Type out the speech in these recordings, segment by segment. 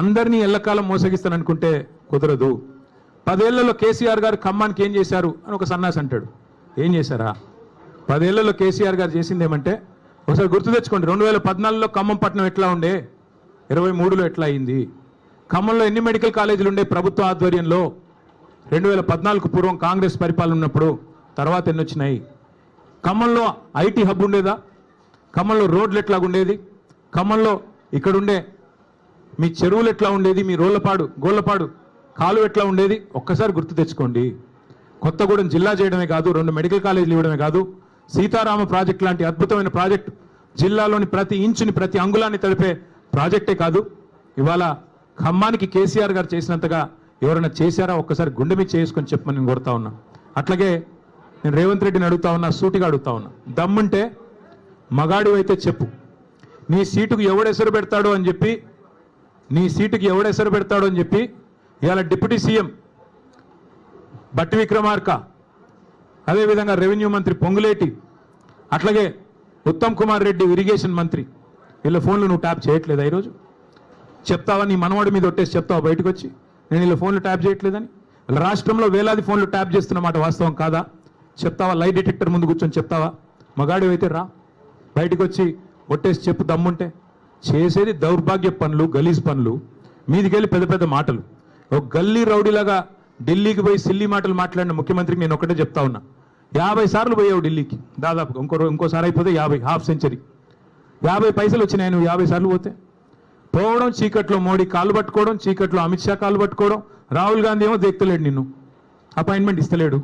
అందరినీ ఎల్లకాలం మోసగిస్తాననుకుంటే కుదరదు. పదేళ్ళలో కేసీఆర్ గారు ఖమ్మానికి ఏం చేశారు అని ఒక సన్నాసి అంటాడు. ఏం చేశారా? పదేళ్ళలో కేసీఆర్ గారు చేసింది ఏమంటే ఒకసారి గుర్తు తెచ్చుకోండి రెండు వేల పద్నాలుగులో ఖమ్మం పట్టణం ఎట్లా ఉండే? ఇరవై మూడులో ఎట్లా అయింది? ఖమ్మంలో ఎన్ని మెడికల్ కాలేజీలు ఉండే ప్రభుత్వ ఆధ్వర్యంలో? రెండు వేల పద్నాలుగు పూర్వం కాంగ్రెస్ పరిపాలన ఉన్నప్పుడు తర్వాత ఎన్ని వచ్చినాయి? ఖమ్మంలో ఐటీ హబ్ ఉండేదా? ఖమ్మంలో రోడ్లు ఎట్లాగుండేది? ఖమ్మంలో ఇక్కడ ఉండే మీ చెరువులు ఎట్లా ఉండేది? మీ రోళ్ళపాడు గోళ్ళపాడు కాలు ఎట్లా ఉండేది? ఒక్కసారి గుర్తు తెచ్చుకోండి. కొత్తగూడెం జిల్లా చేయడమే కాదు రెండు మెడికల్ కాలేజీలు ఇవ్వడమే కాదు సీతారామ ప్రాజెక్ట్ లాంటి అద్భుతమైన ప్రాజెక్ట్ జిల్లాలోని ప్రతి ఇంచుని ప్రతి అంగుళాన్ని తడిపే ప్రాజెక్టే కాదు. ఇవాళ ఖమ్మానికి కేసీఆర్ గారు చేసినంతగా ఎవరైనా చేశారా? ఒక్కసారి గుండె మీద చేసుకొని చెప్పమని నేను కోరుతా ఉన్నా. అట్లాగే నేను రేవంత్ రెడ్డిని అడుగుతా ఉన్నా సూటిగా అడుగుతా ఉన్నా. దమ్ముంటే మగాడు అయితే చెప్పు. నీ సీటుకు ఎవడెసరు పెడతాడు అని చెప్పి నీ సీటుకి ఎవడెసరు పెడతాడు అని చెప్పి ఇవాళ డిప్యూటీ సీఎం బట్టి విక్రమార్క అదేవిధంగా రెవెన్యూ మంత్రి పొంగులేటి అట్లాగే ఉత్తమ్ కుమార్ రెడ్డి ఇరిగేషన్ మంత్రి. వీళ్ళ ఫోన్లు నువ్వు ట్యాప్ చేయట్లేదా ఈరోజు? చెప్తావా? నీ మనవాడి మీద ఒట్టేసి చెప్తావా బయటకు వచ్చి నేను వీళ్ళ ఫోన్లు ట్యాప్ చేయట్లేదని? రాష్ట్రంలో వేలాది ఫోన్లు ట్యాప్ చేస్తున్నమాట వాస్తవం కాదా? చెప్తావా? లైట్ డిటెక్టర్ ముందు కూర్చొని చెప్తావా? మగాడి అయితే రా. బయటకు వచ్చి ఒట్టేసి చెప్పు దమ్ముంటే. చేసేది దౌర్భాగ్య పనులు గలీజ్ పనులు. మీదికెళ్ళి పెద్ద పెద్ద మాటలు. ఒక గల్లీ రౌడీలాగా ఢిల్లీకి పోయి సిల్లీ మాటలు మాట్లాడిన ముఖ్యమంత్రికి నేను ఒకటే చెప్తా ఉన్నా. యాభై సార్లు పోయావు ఢిల్లీకి. దాదాపుగా ఇంకో ఇంకోసారి అయిపోతే యాభై హాఫ్ సెంచరీ. యాభై పైసలు వచ్చినాయి నువ్వు యాభై సార్లు పోతే. పోవడం చీకట్లో మోడీ కాళ్ళు పట్టుకోవడం చీకట్లో అమిత్ షా కాళ్ళు పట్టుకోవడం రాహుల్ గాంధీ ఏమో దేక్తలేడు నిన్ను. అపాయింట్మెంట్ ఇస్తలేడు.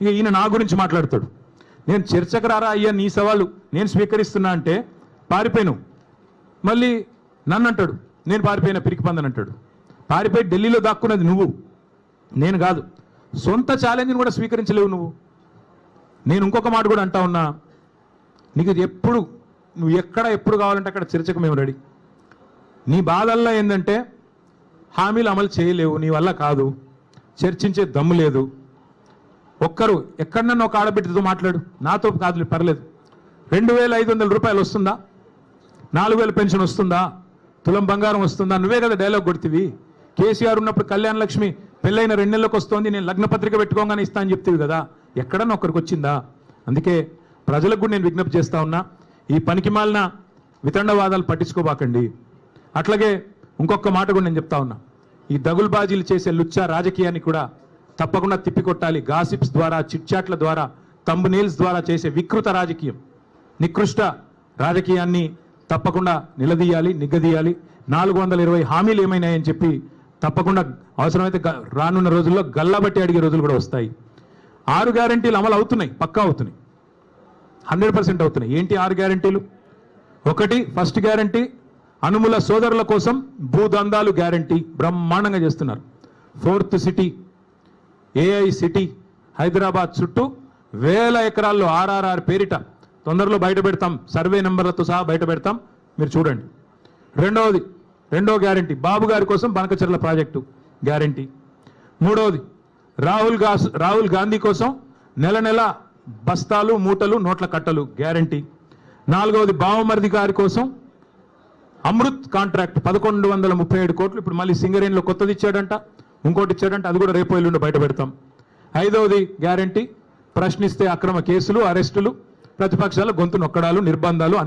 ఇక ఈయన నా గురించి మాట్లాడతాడు. నేను చర్చకు రారా అయ్యా నీ సవాలు నేను స్వీకరిస్తున్నా అంటే పారిపోయాను మళ్ళీ నన్ను అంటాడు నేను పారిపోయిన పిరికి పందని అంటాడు పారిపోయి ఢిల్లీలో దాక్కున్నది నువ్వు. నేను కాదు. సొంత ఛాలెంజ్ని కూడా స్వీకరించలేవు నువ్వు. నేను ఇంకొక మాట కూడా అంటా ఉన్నా. నీకు ఎప్పుడు నువ్వు ఎక్కడ ఎప్పుడు కావాలంటే అక్కడ చర్చకు మేము రెడీ. నీ బాధల్లో ఏంటంటే హామీలు అమలు చేయలేవు. నీ వల్ల కాదు. చర్చించే దమ్ము లేదు. ఒక్కరు ఎక్కడన్నా ఒక ఆడబిడ్డతో మాట్లాడు. నాతో కాదు పర్లేదు. రెండు వేల ఐదు వందల రూపాయలు వస్తుందా? నాలుగు వేల పెన్షన్ వస్తుందా? తులం బంగారం వస్తుందా? నువ్వే కదా డైలాగ్ కొడుతుంది కేసీఆర్ ఉన్నప్పుడు కళ్యాణ లక్ష్మి పెళ్ళైన రెండు నెలలకు వస్తోంది నేను లగ్న పత్రిక పెట్టుకోగానే ఇస్తా అని చెప్తుంది కదా. ఎక్కడన్నా ఒక్కరికి వచ్చిందా? అందుకే ప్రజలకు కూడా నేను విజ్ఞప్తి చేస్తా ఉన్నా ఈ పనికి మాలిన వితండవాదాలు పట్టించుకోబాకండి. అట్లాగే ఇంకొక మాట కూడా నేను చెప్తా ఉన్నా ఈ దగుల్బాజీలు చేసే లుచ్చా రాజకీయాన్ని కూడా తప్పకుండా తిప్పికొట్టాలి. గాసిప్స్ ద్వారా చిట్చాట్ల ద్వారా తంబు ద్వారా చేసే వికృత రాజకీయం నికృష్ట రాజకీయాన్ని తప్పకుండా నిలదీయాలి నిగ్గదీయాలి. నాలుగు వందల ఇరవై హామీలు ఏమైనాయని చెప్పి తప్పకుండా అవసరమైతే రానున్న రోజుల్లో గల్లాబట్టి అడిగే రోజులు కూడా వస్తాయి. ఆరు గ్యారంటీలు అమలు అవుతున్నాయి పక్కా అవుతున్నాయి. హండ్రెడ్ పర్సెంట్ అవుతున్నాయి. ఏంటి ఆరు గ్యారంటీలు? ఒకటి ఫస్ట్ గ్యారంటీ అనుముల సోదరుల కోసం భూదందాలు గ్యారంటీ బ్రహ్మాండంగా చేస్తున్నారు. Fourth city AI city Hyderabad చుట్టూ వేల ఎకరాల్లో ఆర్ఆర్ఆర్ పేరిట తొందరలో బయట పెడతాం. సర్వే నెంబర్లతో సహా బయట పెడతాం. మీరు చూడండి. రెండవది రెండో గ్యారంటీ. బాబు గారి కోసం బనకచర్ల ప్రాజెక్టు గ్యారంటీ. మూడవది రాహుల్ గాస్ రాహుల్ గాంధీ కోసం నెల నెల బస్తాలు మూటలు నోట్ల కట్టలు గ్యారంటీ. నాలుగవది బావమరిది గారి కోసం అమృత్ కాంట్రాక్ట్ పదకొండు వందల ముప్పై ఏడు కోట్లు. ఇప్పుడు మళ్ళీ సింగరేణిలో కొత్తది ఇచ్చాడంట. ఇంకోటి ఇచ్చాడంట. అది కూడా రేపు ఎల్లుండి బయట పెడతాం. ఐదవది గ్యారంటీ. ప్రశ్నిస్తే అక్రమ కేసులు అరెస్టులు. ప్రతిపక్షాల గొంతు నొక్కడాలు నిర్బంధాలు